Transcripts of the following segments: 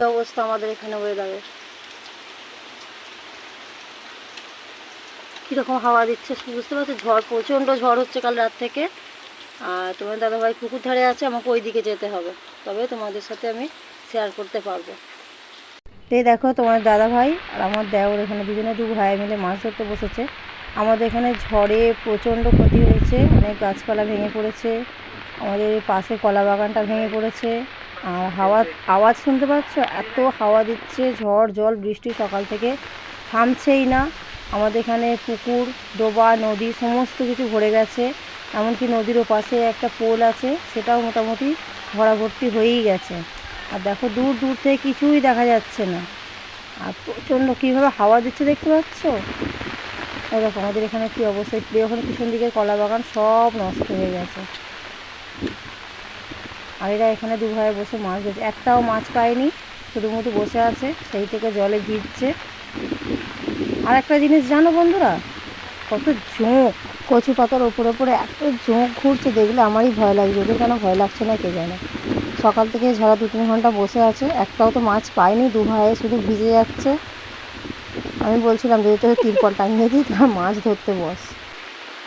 অবস্থা আমাদের এখানে ওয়েদারের কীরকম হাওয়া দিচ্ছে বুঝতে পারছ? ঝড়, প্রচণ্ড ঝড় হচ্ছে কাল রাত থেকে। আর তোমার দাদাভাই পুকুর ধারে আছে, আমাকে ওই দিকে যেতে হবে। তবে তোমাদের সাথে আমি শেয়ার করতে পারব। এই দেখো তোমার দাদা ভাই আর আমার দেওর এখানে দুজনে দু ভাই মিলে মাছ ধরতে বসেছে। আমাদের এখানে ঝড়ে প্রচণ্ড ক্ষতি হয়েছে। অনেক গাছপালা ভেঙে পড়েছে। আমাদের পাশে কলা বাগানটা ভেঙে পড়েছে। আর হাওয়া, আওয়াজ শুনতে পাচ্ছ? এত হাওয়া দিচ্ছে, ঝড়, জল, বৃষ্টি সকাল থেকে। থামছেই না। আমাদের এখানে পুকুর, ডোবা, নদী, সমস্ত কিছু ভরে গেছে। এমনকি নদীর ওপাশে একটা পোল আছে, সেটাও মোটামুটি ভরাভর্তি হয়েই গেছে। আর দেখো, দূর দূর থেকে কিছুই দেখা যাচ্ছে না। আর প্রচণ্ড কীভাবে হাওয়া দিচ্ছে দেখতে পাচ্ছ? দেখো, আমাদের এখানে কী অবস্থা? ওখানে পিছন দিকের কলা বাগান সব নষ্ট হয়ে গেছে। আর এরা এখানে দু ভাই বসে মাছ ধরছে। একটাও মাছ পায়নি শুধুমুধু বসে আছে, সেই থেকে জলে ভিজছে। আর একটা জিনিস জানো বন্ধুরা, কত ঝোঁক, কচু পাতার ওপরে ওপরে এত ঝোঁক ঘুরছে, দেখলে আমারই ভয় লাগছে, ওদের কেন ভয় লাগছে না কে জানে। সকাল থেকে ঝরা দু তিন ঘণ্টা বসে আছে, একটাও তো মাছ পায়নি দু ভাইয়ে শুধু ভিজে যাচ্ছে। আমি বলছিলাম যদি তোকে তিরপল টাঙিয়ে দিই তোমার মাছ ধরতে বস।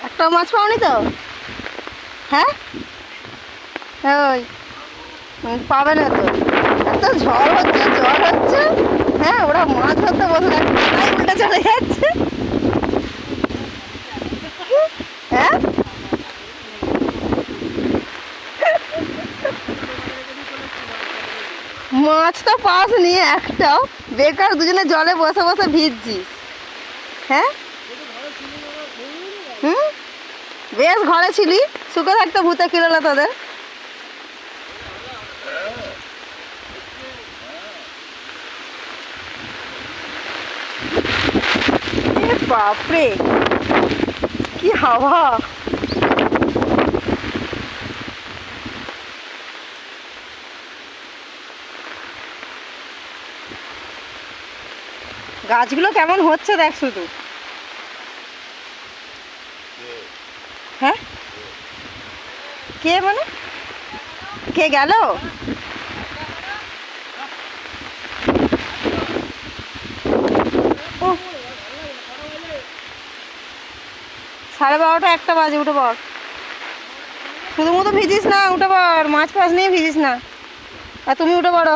একটাও মাছ পাওনি তো? হ্যাঁ? ওই পাবে না তো। এত ঝড় হচ্ছে ঝড় হচ্ছে। হ্যাঁ ওরা মাছ ধরতে বসে কানাই উল্টে চলে যাচ্ছে। হ্যাঁ? মাছ তো পাস নিয়ে একটাও। বেকার দুজনে জলে বসে বসে ভিজছিস। হ্যাঁ? হুম? বেশ ঘরে ছিলি। সুখে থাকতে ভূতে কিরলো তোদের। বাপরে কি হাওয়া। গাছগুলো কেমন হচ্ছে দেখ শুধু। হ্যাঁ? কে মানে? কে গেল? সাড়ে বারোটা একটা বাজে, উঠে পড়। শুধু মতো ভিজিস না, উঠে পড়। মাছ ফাছ নিয়ে ভিজিস না। আর তুমি উঠে পড়ো।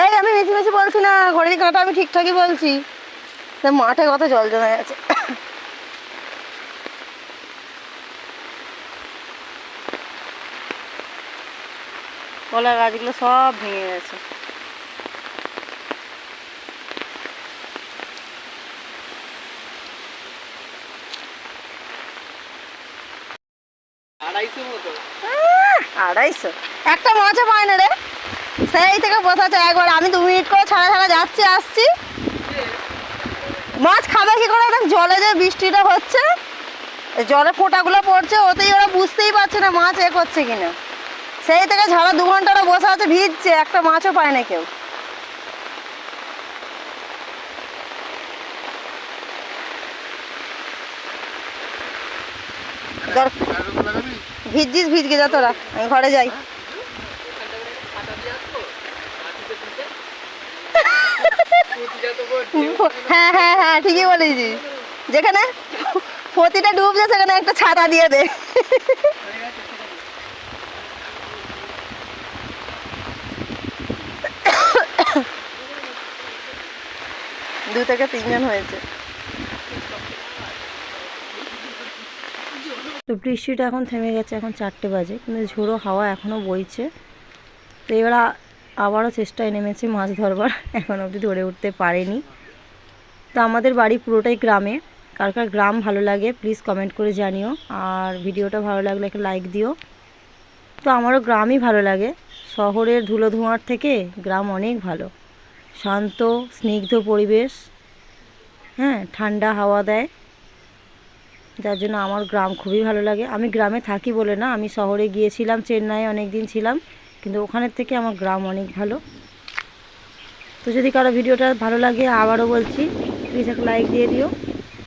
এই, আমি মিছি মিছি বলছি না, ঘড়ির কাঁটা আমি ঠিকঠাকই বলছি। মাঠে কত জল জমে গেছে। কলা গাছগুলো সব ভেঙে গেছে। আড়াইশো। একটা মাছও পায় না রে। সেই থেকে বসে আছে একবার। আমি দু মিনিট করে ছাড়া ছাড়া যাচ্ছি, আসছি। মাছ খাবে কি করে? দেখ, জলে যে বৃষ্টিটা হচ্ছে জলে ফোঁটাগুলো পড়ছে, ওতেই ওরা বুঝতেই পারছে না মাছ এ করছে কিনা। সেই থেকে ঝাড়া দু ঘণ্টা ওরা বসে আছে, ভিজছে, একটা মাছও পায় না কেউ। ভিজছিস, ভিজকে যা তোরা, আমি ঘরে যাই। হ্যাঁ হ্যাঁ হ্যাঁ ঠিকই বলেছিস। যেখানে প্রতিটা ডুবছে সেখানে একটা ছাতা দিয়ে দে। দু থেকে তিনজন হয়েছে। তো বৃষ্টিটা এখন থেমে গেছে, এখন চারটে বাজে, কিন্তু ঝোড়ো হাওয়া এখনও বইছে। তো এবার আবারও চেষ্টায় নেমেছে মাছ ধরবার, এখন অবধি ধরে উঠতে পারেনি। তো আমাদের বাড়ি পুরোটাই গ্রামে, কার কার গ্রাম ভালো লাগে প্লিজ কমেন্ট করে জানিও, আর ভিডিওটা ভালো লাগলে একটা লাইক দিও। তো আমারও গ্রামই ভালো লাগে, শহরের ধুলো ধোঁয়ার থেকে গ্রাম অনেক ভালো। শান্ত, স্নিগ্ধ পরিবেশ হ্যাঁ ঠান্ডা হাওয়া দেয়। যার জন্য আমার গ্রাম খুবই ভালো লাগে। আমি গ্রামে থাকি বলে না, আমি শহরে গিয়েছিলাম চেন্নাই অনেক দিন ছিলাম, কিন্তু ওখানের থেকে আমার গ্রাম অনেক ভালো। তো যদি কারও ভিডিওটা ভালো লাগে, আবারও বলছি প্লিজ একটা লাইক দিয়ে দিও।